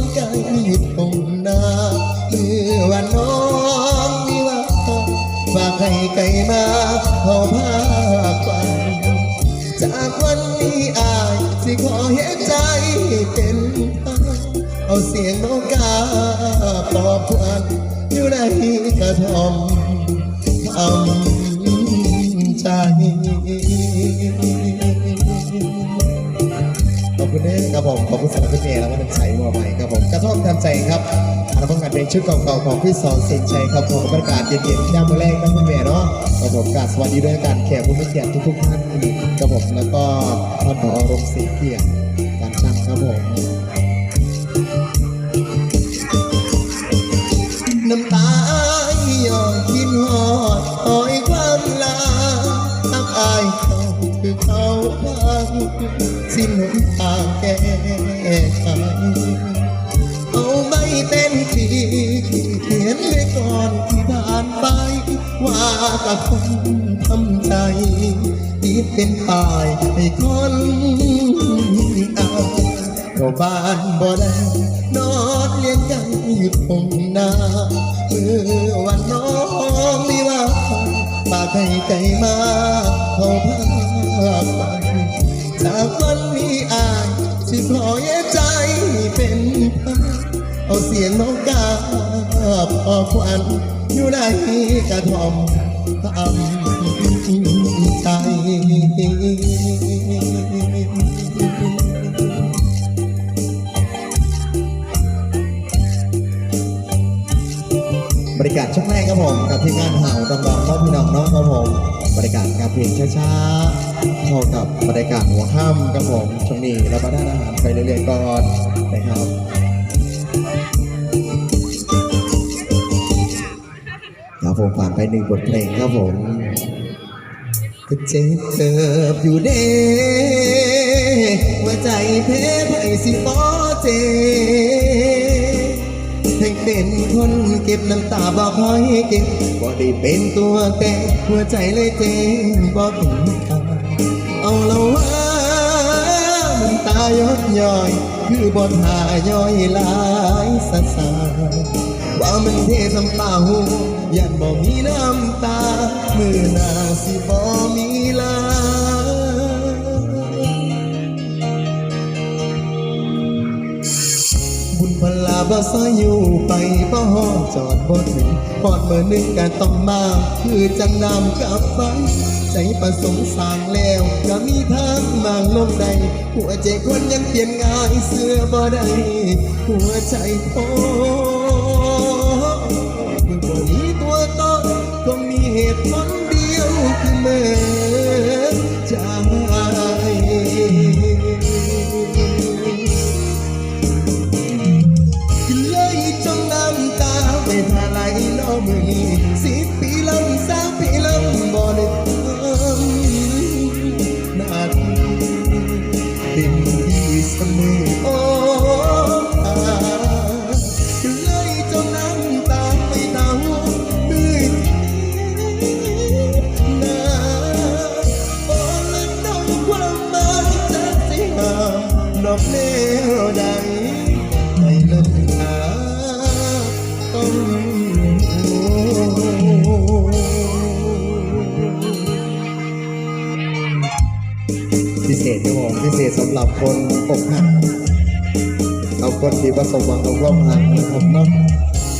นไกลอยู่ตรงหน้าเมื่อวันน้องวิวาฝากให้ไกลมาเขาพาไปจากวันนี้อายสิขอเห็นใจเป็นทาเอาเสียงนกกาปลอบควันอยู่ในกระท่อมทำ อัลบั้มงานเพลงชุดเก่าๆของพี่สอนสินชัยครับผมบรรยากาศเย็นๆย่ามมื้อแรกนะพี่เมย์เนาะครับผมกราบสวัสดีด้วยการแขกผู้มีเกียรติทุกๆท่านครับผมแล้วก็ท่านผอโรงศรีเกียรติการช่างครับผมน้ำตาย่อยคิดหอดหอยความลาทักอายเขาคือเขาพังสิ้นหนทางแก้ไข กับคนทำใจที่เป็นตายให้คนเอาเข้าบ้านบ่ได้นอนเลี้ยงกันอยู่ตรงหน้าเมื่อวันน้องมีว่าปากให้ไก่มาเขาพาไปจากวันนี้อายสิขอแยกใจเป็นพันเอาเสียงน้องกาพอควันอยู่ในกระท่อม ทำใจบริการช่วงแรกครับผมกับที่งานเห่าดองๆน้องพี่น้องน้องครับผมบริการการเพลงช้าๆเข้ากับบริการหัวค่ำครับผมช่วงนี้รับประทานอาหารไปเรื่อยๆก่อนนะครับ ครับผมผ่านไปหนึ่งบทเพลงครับผมก็เจ็บเติบอยู่เด้ว่าใจเพไปสิบอเจให้เป็นคนเก็บน้ำตาบ่คอยเก็บบ่ได้เป็นตัวแต่หัวใจเลยเจ็บบ่ถึงทาเอาละว่าายดย่อย คือบ่ทาย่อยหลายสะสาว่ามันเทสำตาหูยันบ่มีน้ำตา มือนาสิบ่มีลาบุญพลาบ่ซอยอยู่ไปบ่ฮอดจอดบ่ถึงพอดเมื่อหนึ่งการต้องมา คือจังนำกลับไป ใจประสงค์สร้างแล้ว ก็มีทางมางลงใด หัวใจคนยังเปลี่ยนง่ายเสื้อบ่ได้ หัวใจโอ้คือบ่มีตัวตนก็มีเหตุผลเดียวคือเมื่อใจเลยจงน้ำตาไปทาไหน้อมือนี้สิบปีลำสา อกแนวใดไม่เลิกหาต้องพิเศษครับผมพิเศษสำหรับคนอกหักเอาคนที่ประสบหวังกับร่มหักนะครับเนาะ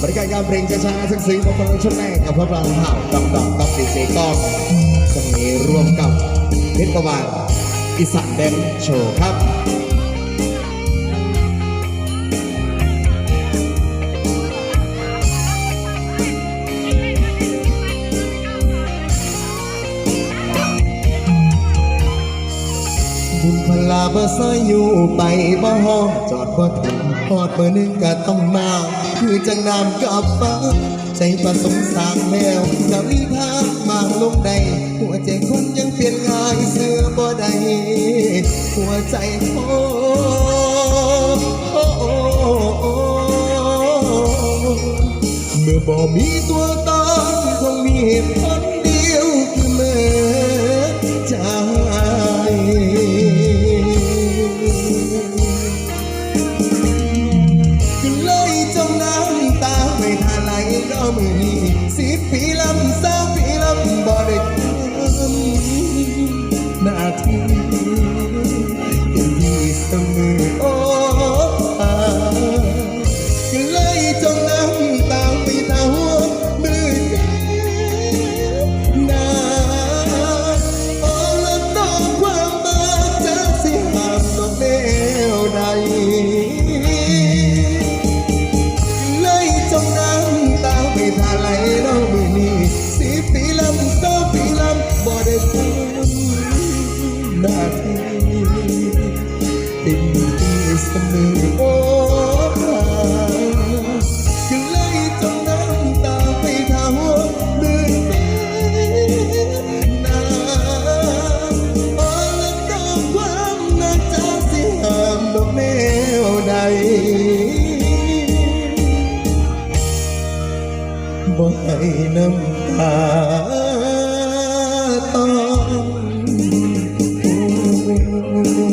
บริการการเพลงช้าๆซึ้งๆมาฟังชุดแรกกับพวกเราข่าวดำดำกับดีเจก้องช่วงนี้ร่วมกับเพชรประวานอีสานแดนโชว์ครับ พลาบ่ซอยอยู่ไปบ่ฮอดจอดบ่ถึงพอดเบอร์หนึ่งก็ต้องมา คือจังน้ำกับฟ้าใจประสงสางแล้วจะมีทางมาลงใด หัวใจคนยังเปลี่ยนง่ายเสื้อบ่ได้หัวใจโอ้โอ้โอ้โอ้เมื่อบ่มีตัวตนคงมีเหตุผล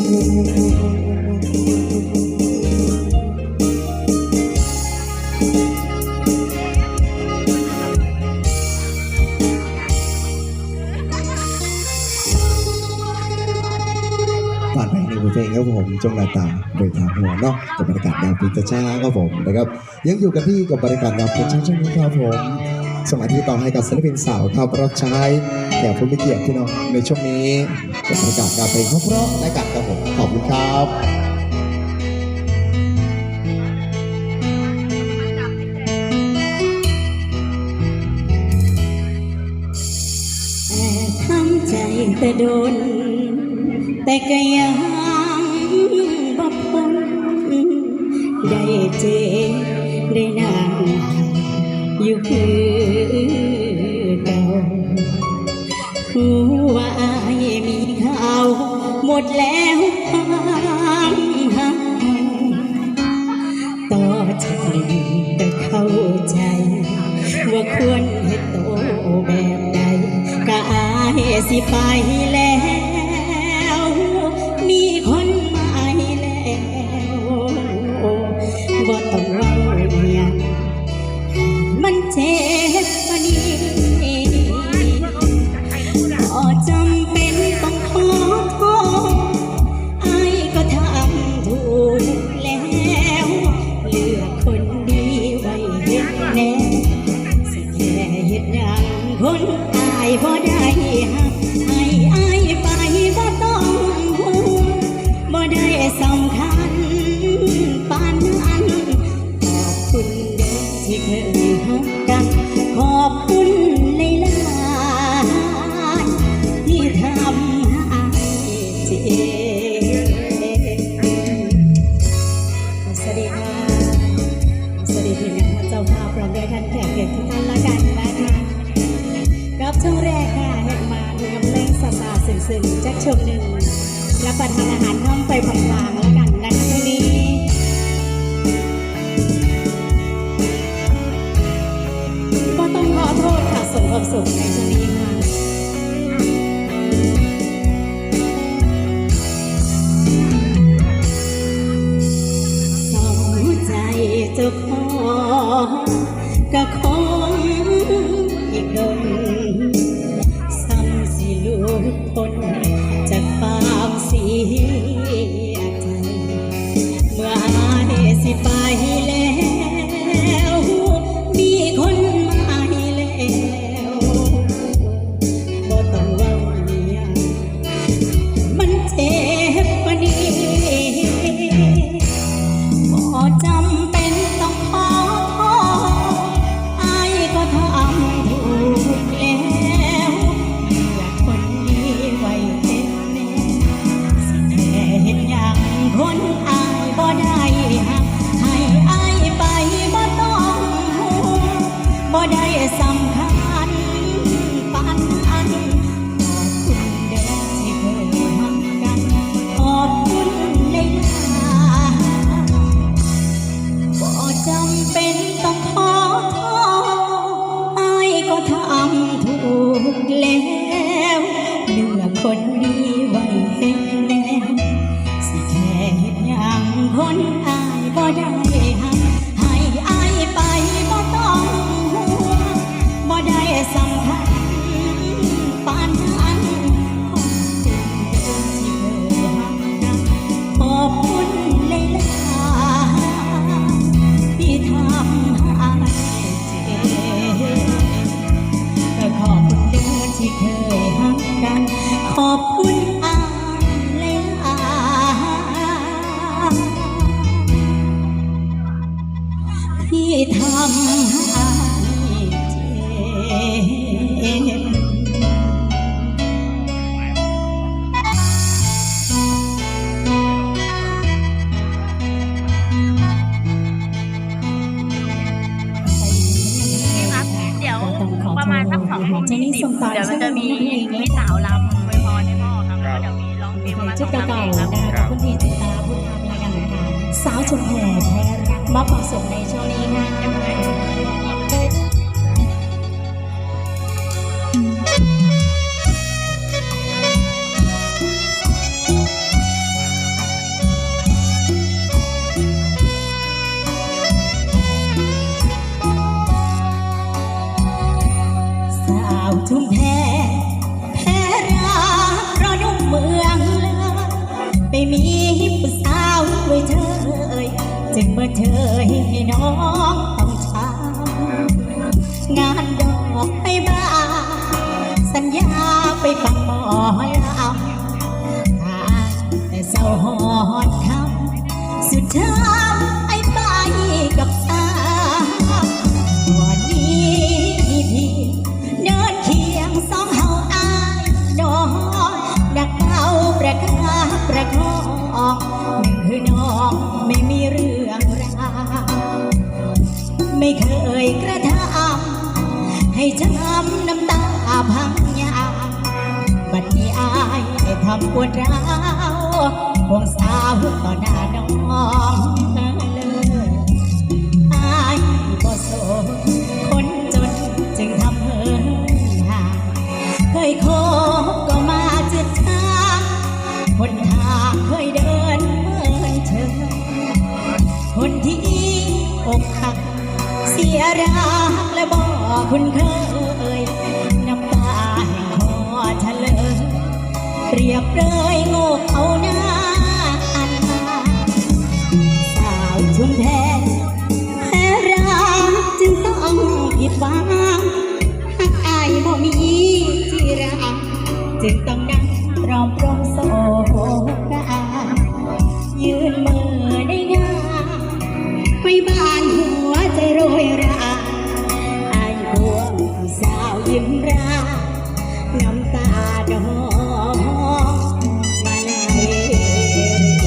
ผ่านไปในบทเพลงครับผมจงหน้าตาโดยทางหัวเนาะกับบรรยากาศดาวพิจช้าครับผมนะครับยังอยู่กันที่กับบรรยากาศดาวพิจช้าช่วงนี้ครับผม สมัยที่ต่อให้กับศิลปินสาวครับรับใช้แขกผู้มีเกียรติพี่น้องในช่วงนี้กับรรยากาศดาวเพลงเพราะๆและกันครับผมขอบคุณครับแต่ทำใจแต่โดน แต่ก็ยังบ่พ้นได้เจได้นานอยู่คือ ดแล้วความหักต่อจากนี้ก็เข้าใจ ว่าควรให้โตแบบใดก็อายสิไปแล้ว คนอายบ่ได้หักให้อายไปบ่ต้องห่วงบ่ได้สำคัญปานนั้นขอบคุณเด้อที่เคยหักกัน ขอบคุณหลายที่ทำให้เจ็บสวัสดีค่ะสวัสดีทีมงานเจ้าภาพพร้อมด้วยท่านแขกเกียรติทุกท่านละกันนะคะ รับช่วงแรกค่ะแหกมาดูกับเพลงสาสาซึ้งๆจากช่วงหนึ่งรับประทานอาหารห้องไปพลางแล้วกันนะคะวงนี้ก็ต้องขอโทษค่ะสมความสุข อบคุณอายหลาที่ทำให้เจ็บเดี๋ยวประมาณสักสองทุ่มนนี่ยี่สิบเดี๋ยวมันจะมีช่วงนี้พี่สาวรำ เดี๋ยวมีร้องเพลงประมาณสชุอดงสามเพเก่าลงๆครันะบคะคุณพี่จิตตาพุทธาพลากันนะคะสาวชุมแพรแท้รักมอบความสุขในช่วงนี้ค่ะ เธอให้น้องต้องช้ำงานดอกไปบ้า สัญญาไปฟังหมอลำแต่เศร้าหอดคำสุดท้าย ไม่เคยกระทำให้ช้ำน้ำตาพังยาบัดนี้อายได้ทำปวดร้าวห่วงสาวต่อหน้าน้อง คุณเคยน้ำตาแห่งคอทะเลเปรียบเลยโง่เขา